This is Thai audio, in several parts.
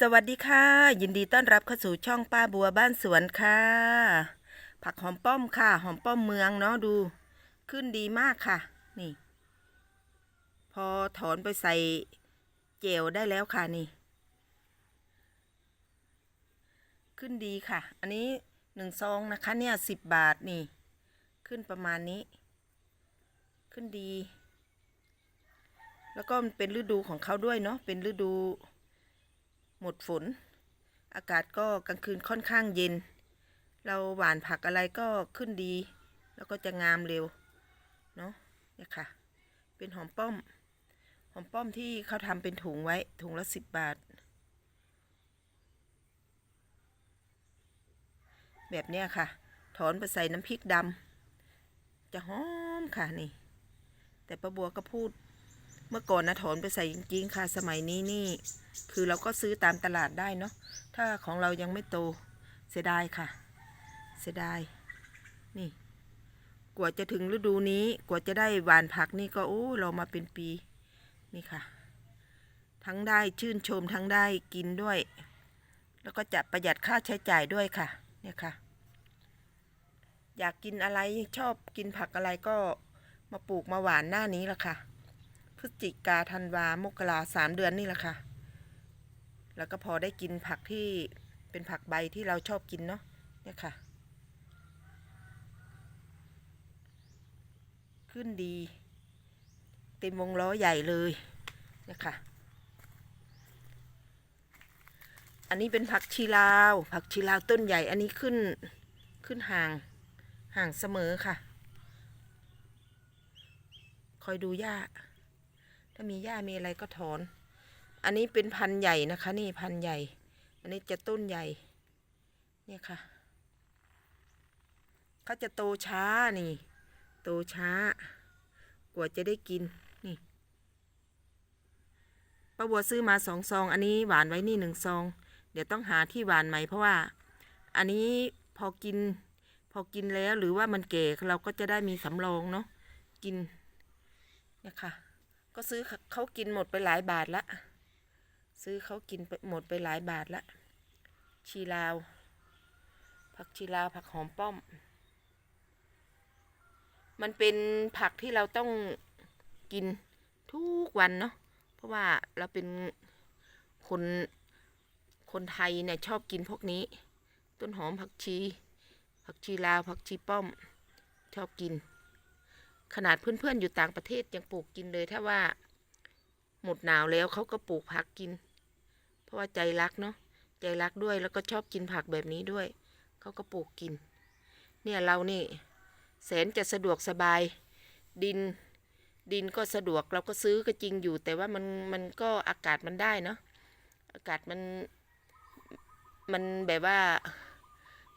สวัสดีค่ะ ยินดีต้อนรับเข้าสู่ช่องป้าบัวบ้านสวนค่ะ ผักหอมป้อมค่ะ หอมป้อมเมืองเนาะดู ขึ้นดีมากค่ะ นี่ พอถอนไปใส่เจลได้แล้วค่ะนี่ ขึ้นดีค่ะ อันนี้หนึ่งซองนะคะเนี่ยสิบบาทนี่ ขึ้นประมาณนี้ ขึ้นดี แล้วก็มันเป็นฤดูของเขาด้วยเนาะเป็นฤดู หมดฝน อากาศก็กลางคืนค่อนข้างเย็น เราหว่านผักอะไรก็ขึ้นดี แล้วก็จะงามเร็ว เนาะเนี่ยค่ะ เป็นหอมป้อม หอมป้อมที่เขาทำเป็นถุงไว้ ถุงละสิบบาท แบบเนี้ยค่ะ ถอนไปใส่น้ำพริกดำจะหอมค่ะนี่ แต่ป้าบัวก็พูด มื่อก่อนนะถอนไปใส่จริงๆค่ะ สมัยนี้นี่ คือเราก็ซื้อตามตลาดได้เนาะ ถ้าของเรายังไม่โตเสียดายค่ะ เสียดาย นี่ กว่าจะถึงฤดูนี้ กว่าจะได้หวานผักนี่ก็โอ้เรามาเป็นปี นี่ค่ะ ทั้งได้ชื่นชมทั้งได้กินด้วย แล้วก็จะประหยัดค่าใช้จ่ายด้วยค่ะ เนี่ยค่ะ อยากกินอะไรชอบกินผักอะไรก็มาปลูกมาหวานหน้านี้ละค่ะ ศจิกาธันวามกราสามเดือนนี่แหละค่ะ แล้วก็พอได้กินผักที่เป็นผักใบที่เราชอบกินเนาะเนี่ยค่ะ ขึ้นดี เต็มวงล้อใหญ่เลยเนี่ยค่ะ อันนี้เป็นผักชีลาว ผักชีลาวต้นใหญ่ อันนี้ขึ้นขึ้นห่างห่างเสมอค่ะ คอยดูหญ้า ถ้ามีหญ้ามีอะไรก็ถอน อันนี้เป็นพันธุ์ใหญ่นะคะ นี่พันธุ์ใหญ่ อันนี้จะต้นใหญ่ เนี่ยค่ะเขาจะโตช้านี่ โตช้า กว่าจะได้กินนี่ป้าบัวซื้อมาสองซอง อันนี้หวานไว้นี่หนึ่งซอง เดี๋ยวต้องหาที่หวานใหม่เพราะว่า อันนี้พอกิน พอกินแล้วหรือว่ามันเก่เราก็จะได้มีสำรองเนาะกินเนี่ยค่ะ ก็ซื้อเขากินหมดไปหลายบาทละ ซื้อเขากินไปหมดไปหลายบาทละ ชีลาว ผักชีลาวผักหอมป้อม มันเป็นผักที่เราต้องกินทุกวันเนาะ เพราะว่าเราเป็นคนคนไทยเนี่ยชอบกินพวกนี้ ต้นหอมผักชี ผักชีลาวผักชีป้อม ชอบกิน ขนาดเพื่อนๆอยู่ต่างประเทศยังปลูกกินเลย ถ้าว่า หมดหนาวแล้วเขาก็ปลูกผักกิน เพราะว่าใจรักเนาะใจรักด้วยแล้วก็ชอบกินผักแบบนี้ด้วย เขาก็ปลูกกิน เนี่ยเรานี่แสนจะสะดวกสบาย ดิน ดินก็สะดวกเราก็ซื้อก็จริงอยู่ แต่ว่ามันมันก็อากาศมันได้เนาะอากาศมันมันแบบว่า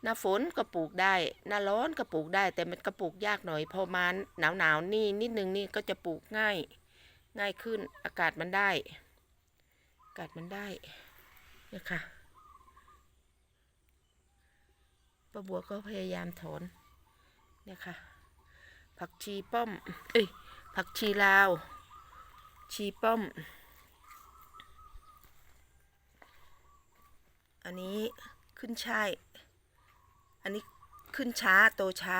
หน้าฝนก็ปลูกได้ หน้าร้อนก็ปลูกได้ แต่มันก็ปลูกยากหน่อย พอมาหนาวหนาวๆนี่นิดนึงนี่ก็จะปลูกง่าย ง่ายขึ้น อากาศมันได้ อากาศมันได้เนี่ยค่ะป้าบัวก็พยายามถอน เนี่ยค่ะ ผักชีป้อม เอ้ย ผักชีลาว ชีป้อม อันนี้ขึ้นช่าย อันนี้ขึ้นช้าโตช้า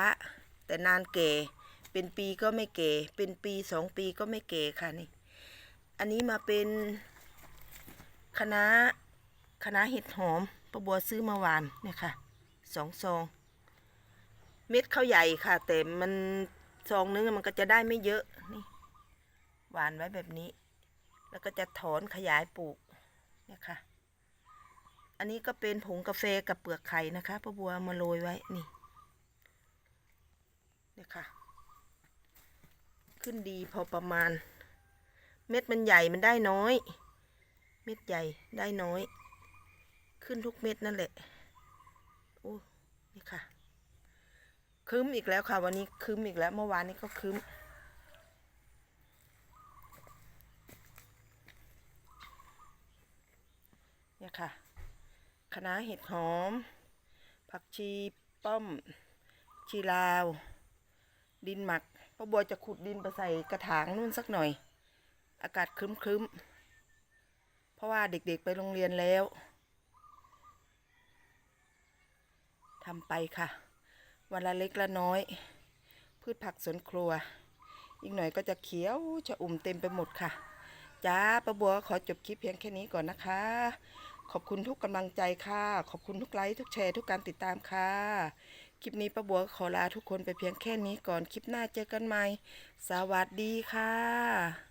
แต่นานเก๋เป็นปีก็ไม่เก๋เป็นปีสองปีก็ไม่เก๋ค่ะนี่ อันนี้มาเป็นคณะคณะเห็ดหอมประบัวซื้อมาหวานเนี่ยค่ะสองซองเม็ดเขาใหญ่ค่ะ แต่มันซองนึงมันก็จะได้ไม่เยอะนี่หวานไว้แบบนี้ แล้วก็จะถอนขยายปลูกเนี่ยค่ะ อันนี้ก็เป็นผงกาแฟกับเปลือกไข่นะคะป้าบัวมาโรยไว้นี่เนี่ยค่ะ ขึ้นดีพอประมาณ เม็ดมันใหญ่มันได้น้อย เม็ดใหญ่ได้น้อย ขึ้นทุกเม็ดนั่นแหละโอ้นี่ค่ะคืมอีกแล้วค่ะ วันนี้คืมอีกแล้วเมื่อวานนี้ก็คืมเนี่ยค่ะ คะน้าเห็ดหอม ผักชีป้อม ชีลาว ดินหมักพ่อบัวจะขุดดินไปใส่กระถางนู่นสักหน่อย อากาศครึ้มๆ เพราะว่าเด็กๆไปโรงเรียนแล้วทำไปค่ะ วันละเล็กละน้อย พืชผักสวนครัว อีกหน่อยก็จะเขียวจะอุ่มเต็มไปหมดค่ะจ้าป้าบัวขอจบคลิปเพียงแค่นี้ก่อนนะคะ ขอบคุณทุกกำลังใจค่ะ ขอบคุณทุกไลค์ทุกแชร์ทุกการติดตามค่ะ คลิปนี้ป้าบัวขอลาทุกคนไปเพียงแค่นี้ก่อน คลิปหน้าเจอกันใหม่ สวัสดีค่ะ